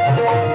मामा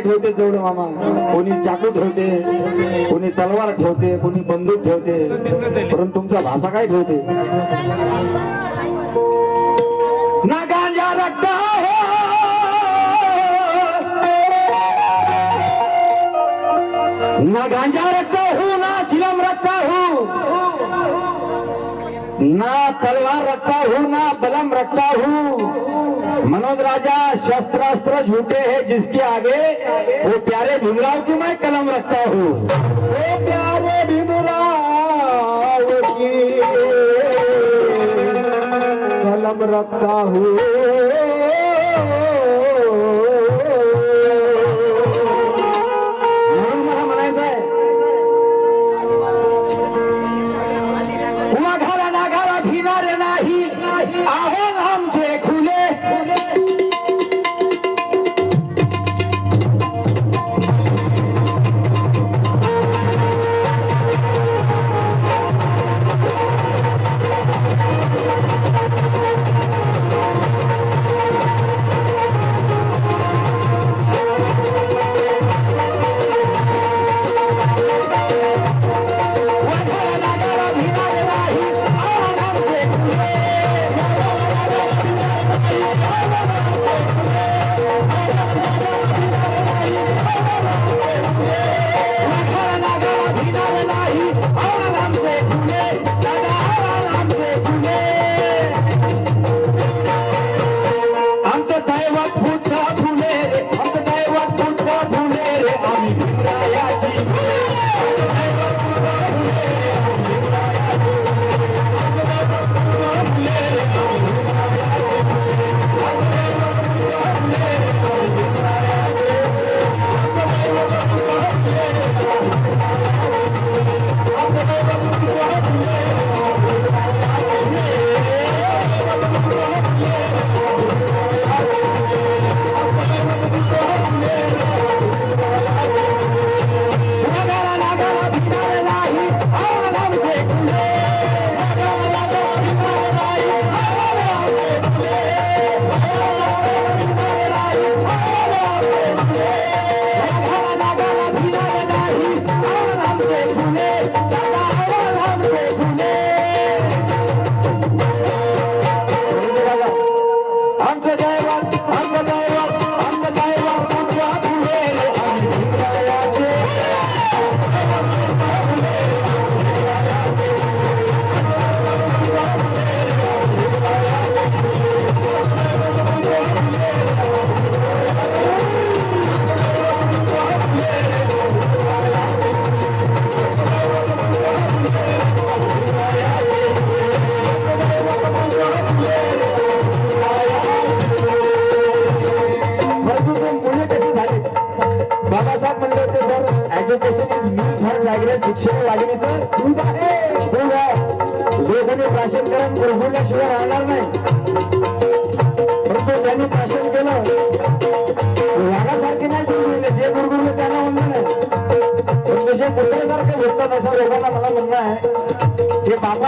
काय ठेवते जवळ मामा. कोणी चाकू ठेवते कोणी तलवार ठेवते कोणी बंदूक ठेवते. परंतु तुमचा भाषा काय ठेवते? ना गांजा रखता हो ना गांजा रखता हूँ ना चिलम रखता हूँ. हो. ना तलवार रखता हूँ, ना बलम रखता हूँ। मनोज राजा शस्त्र अस्त्र झूठे हैं, जिसके आगे वो प्यारे भीमराव की मैं कलम रखता हूँ। वो प्यारे भीमराव की कलम रखता हूँ।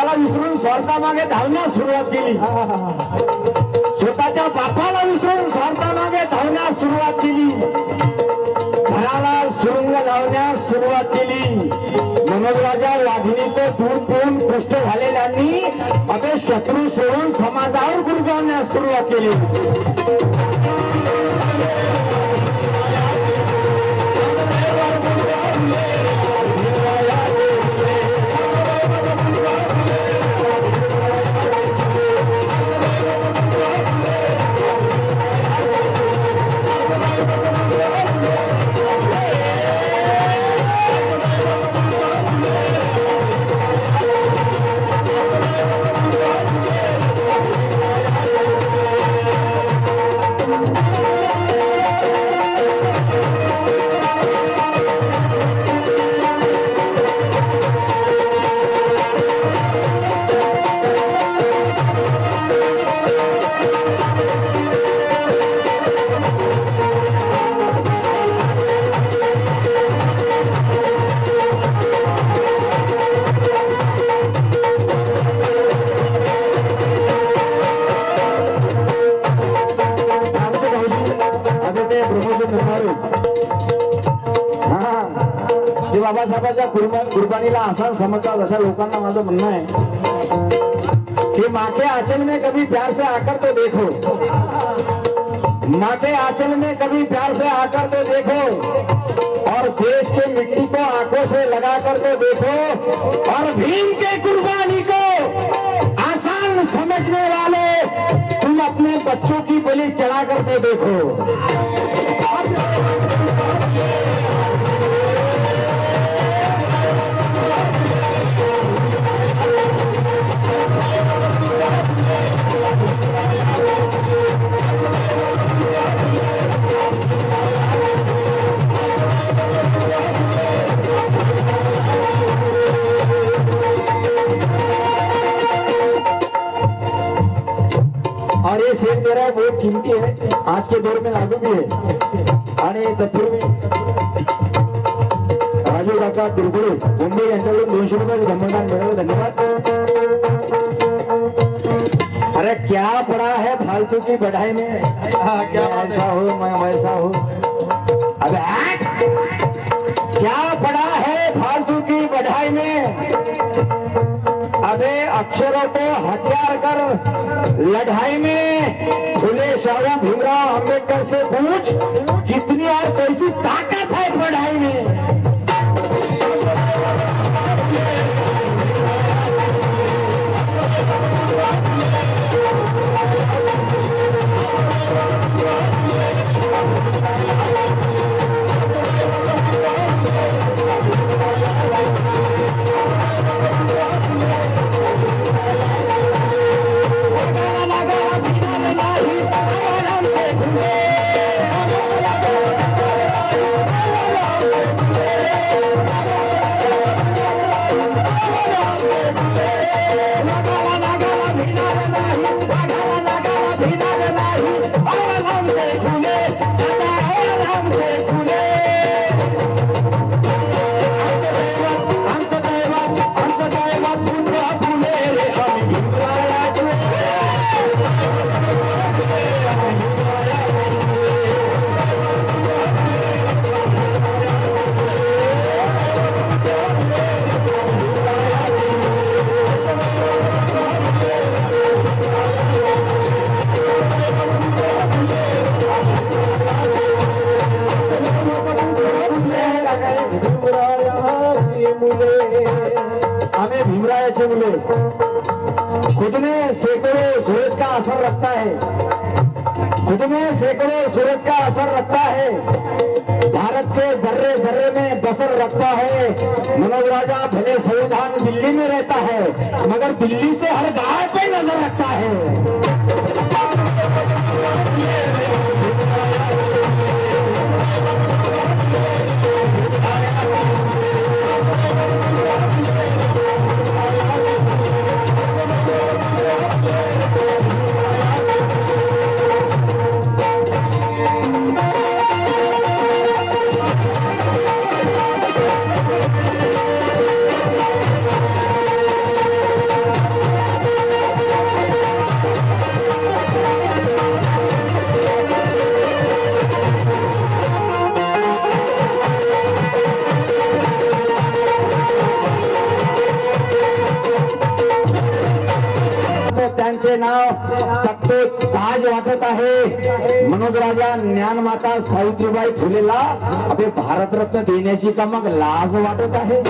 स्वार्थामागे धावण्यास सुरुवात केली. स्वतःच्या बापाला विसरून स्वार्थामागे धावण्यास सुरुवात केली. घराला सुरुंग लावण्यास सुरुवात केली. मनोजराजा वाघिणीचं दूध पिऊन पुष्ट झालेल्यांनी अबे शत्रू सोडून समाजावर गुरगावण्यास सुरुवात केली. बाबासाहेबांच्या कुर्बानीला आसान समजतात अशा लोकांना माझं म्हणणं आहे. की माते आचल आंचल में कभी प्यार से आकर तो देखो. माते आचल आंचल में कभी प्यार से आकर तो देखो. और देश के मिट्टी को आंखों से लगा कर तो देखो. और भीम के कुर्बानी को आसान समझने वाले तुम अपने बच्चों की बलि चढ़ा कर तो देखो। और ये शेर मेरा बहुत कीमती है। आज के दौर में लागू भी है। आणि तत्पूर्वी राजू काका तिरपुडे मुंबई यांच्याकडून दोनशे रुपयाचं धम्मदान मिळालं. धन्यवाद. अरे क्या पड़ा है फालतू की बढ़ाई में? क्या ऐसा हो। मैं वैसा हो। अबे! क्या पड़ा है फालतू की बढ़ाई में? अक्षरों को हथियार कर। लड़ाई में खुले शाहू भीमराव अंबेडकर से पूछ कितनी और कैसी ताकत है पढ़ाई में? आम्ही भीमरायाचे मुले. खुद में सैकड़ों सूरज का असर रखता है खुद में सैकड़ों सूरज का असर रखता है भारत के जर्रे जर्रे में बसर रखता है मनोज राजा भले संविधान दिल्ली में रहता है मगर दिल्ली से हर गाय पे नजर रखता है। माता सावित्रीबाई फुलेला आपले भारतरत्न देण्याची का मग लाज वाटत आहे?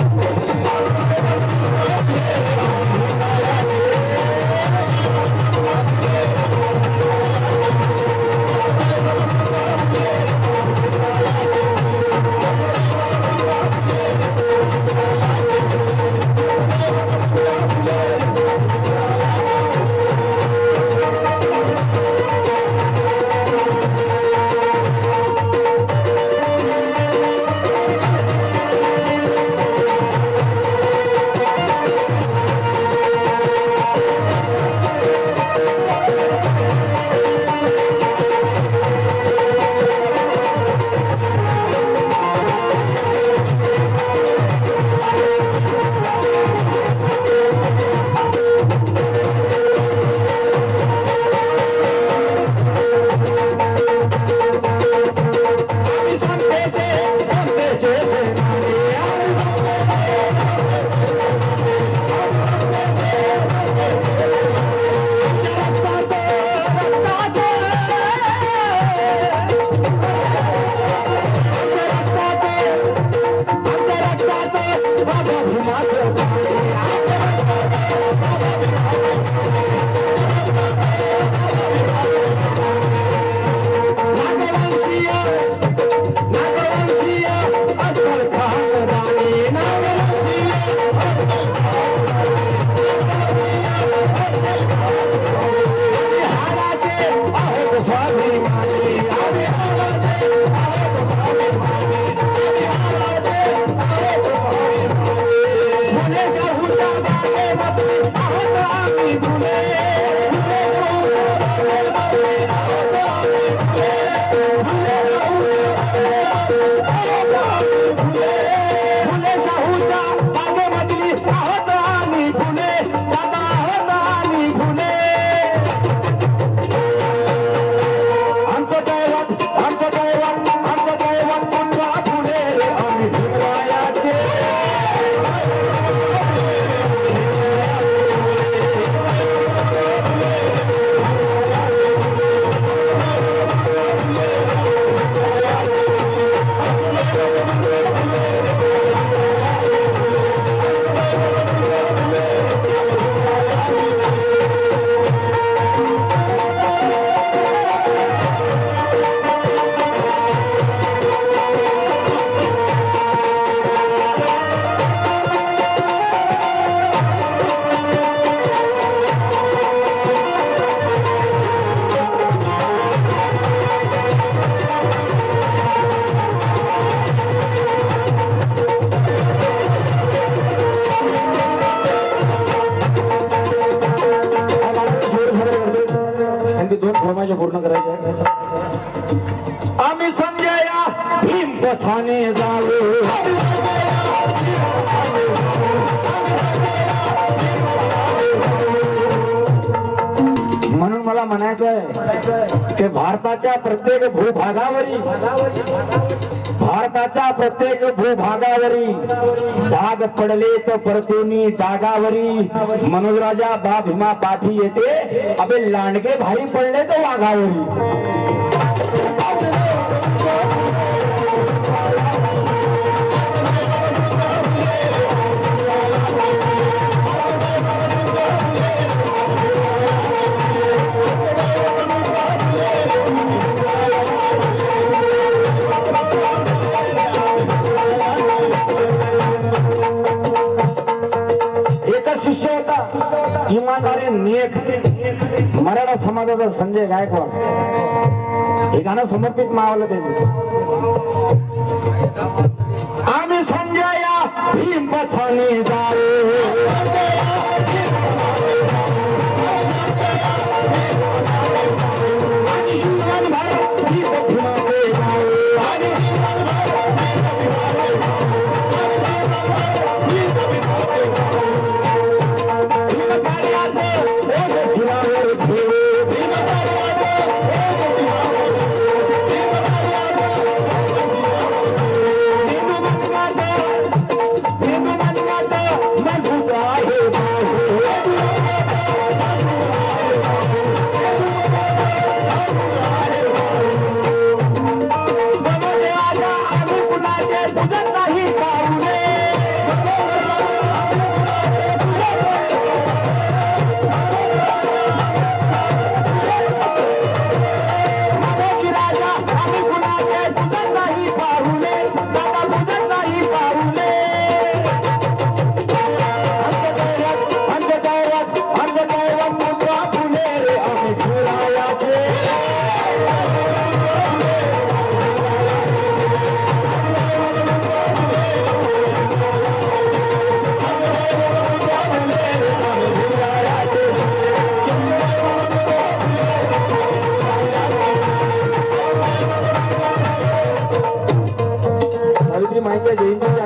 बाबा भीमाचं फरमाइशा पूर्ण करायच्या आहेत. आम्ही संजया भीम पथाने जाऊ. म्हणून मला म्हणायचं आहे की भारताच्या प्रत्येक भूभागावरील भारताच्या प्रत्येक भूभागावरी डाग पडले तर परतोनी डागावरी. मनोजराजा बा भीमा पाठी येते. अबे लांडगे भारी पडले तर वाघावरी. समाजाचा संजय गायकवाड. हे गाणं समर्पित मावलं त्याचं. आम्ही संजया भीम पथाने जा.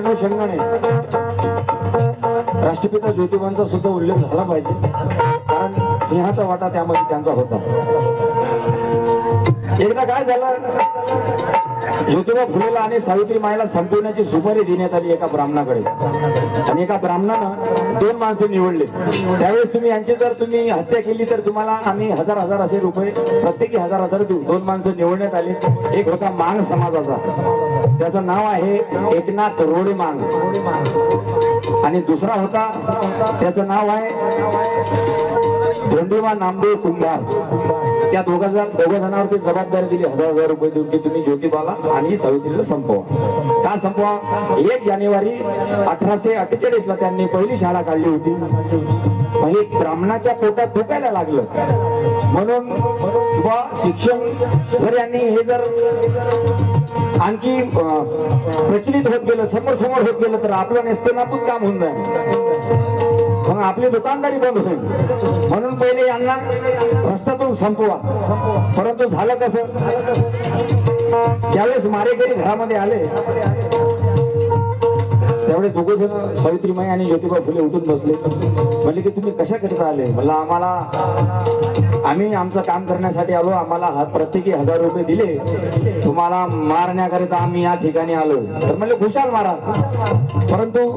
अनुषंगाने राष्ट्रपिता ज्योतिबांचा सुद्धा उल्लेख झाला पाहिजे. कारण सिंहाचा वाटा त्यामध्ये त्यांचा होता. एकदा काय झालं? ज्योतिबा फुलेला आणि सावित्री मायला संपवण्याची सुपारी देण्यात आली एका ब्राह्मणाकडे. आणि एका ब्राह्मणानं दोन माणसं निवडले. त्यावेळेस तुम्ही यांची जर तुम्ही हत्या केली तर तुम्हाला आम्ही हजार हजार असे रुपये प्रत्येकी हजार हजार देऊ दोन माणसं निवडण्यात आले. एक होता मांग समाजाचा. त्याचं नाव आहे एकनाथ रोडे मांग. आणि दुसरा होता त्याचं नाव आहे धोंडीमा नामदेव कुंभार. त्या दोघा जण दोघा जणांवरती जबाबदारी दिली. हजार हजार रुपये देऊन की तुम्ही ज्योतिबाला आणि सावित्रीला संपवा. का संपवा? एक जानेवारी अठराशे अठ्ठेचाळीस ला त्यांनी पहिली शाळा काढली होती. म्हणजे ब्राह्मणाच्या पोटात दुखायला लागलं. म्हणून बुवा शिक्षण जर यांनी हे जर आणखी प्रचलित होत गेलं समोर समोर होत गेलं तर आपलं नेस्तनापूत काम होऊन जाईल. मग आपली दुकानदारी बंद होईल. म्हणून पहिले यांना रस्त्यातून संपवा. परंतु झालं कसं? ज्यावेळेस मारेकरी घरामध्ये आले त्यावेळेस दोघे जण सावित्रीमाई आणि ज्योतिबा फुले उठून बसले. म्हणले की तुम्ही कशा करता आले? म्हणलं आम्हाला आम्ही आमचं काम करण्यासाठी आलो. आम्हाला हात प्रत्येकी हजार रुपये दिले. तुम्हाला मारण्याकरिता आम्ही या ठिकाणी आलो. तर म्हणले खुशाल मारा परंतु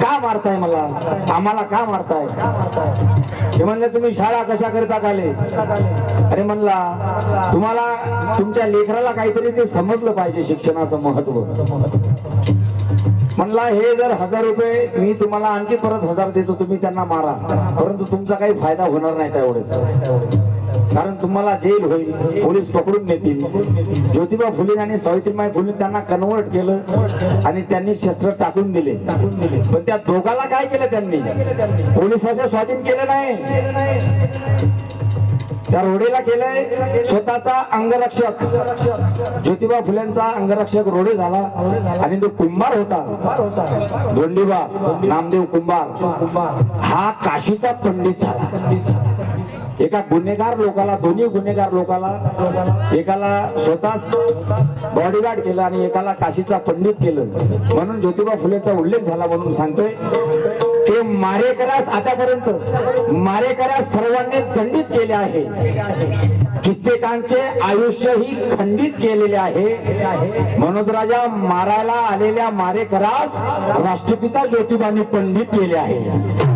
का मारताय मला? आम्हाला का मारताय? हे म्हणले तुम्ही शाळा कशा करता काले? अरे म्हणला तुम्हाला तुमच्या लेकराला काहीतरी ते समजलं पाहिजे शिक्षणाचं महत्त्व म्हणला हे जर हजार रुपये मी तुम्हाला आणखी परत हजार देतो तुम्ही त्यांना मारा. परंतु तुमचा काही फायदा होणार नाही त्यावेळेस कारण तुम्हाला जेल होईल पोलीस पकडून नेतील. ज्योतिबा फुले आणि सावित्रीबाई फुले त्यांना कन्वर्ट केलं आणि त्यांनी शस्त्र टाकून दिले. पण त्या दोघाला काय केलं त्यांनी? पोलिसाच्या स्वाधीन केलं नाही. त्या रोडेला केलंय स्वतःचा अंगरक्षक. ज्योतिबा फुलेंचा अंगरक्षक रोडे झाला. आणि तो कुंभार होता. धोंडीबा नामदेव कुंभार. हा काशीचा पंडित झाला. एका गुन्हेगार लोकाला दोन्ही गुन्हेगार लोकाला एकाला स्वतः बॉडीगार्ड केलं आणि एकाला काशीचा पंडित केलं. म्हणून ज्योतिबा फुलेचा उल्लेख झाला म्हणून सांगतोय. की मारेकरास आतापर्यंत मारेकरास सर्वांनी दंडित केले आहे. कित्येकांचे आयुष्यही खंडित केलेले आहे. मनोज राजा मारायला आलेल्या मारेकरास राष्ट्रपिता ज्योतिबांनी पंडित केले आहे.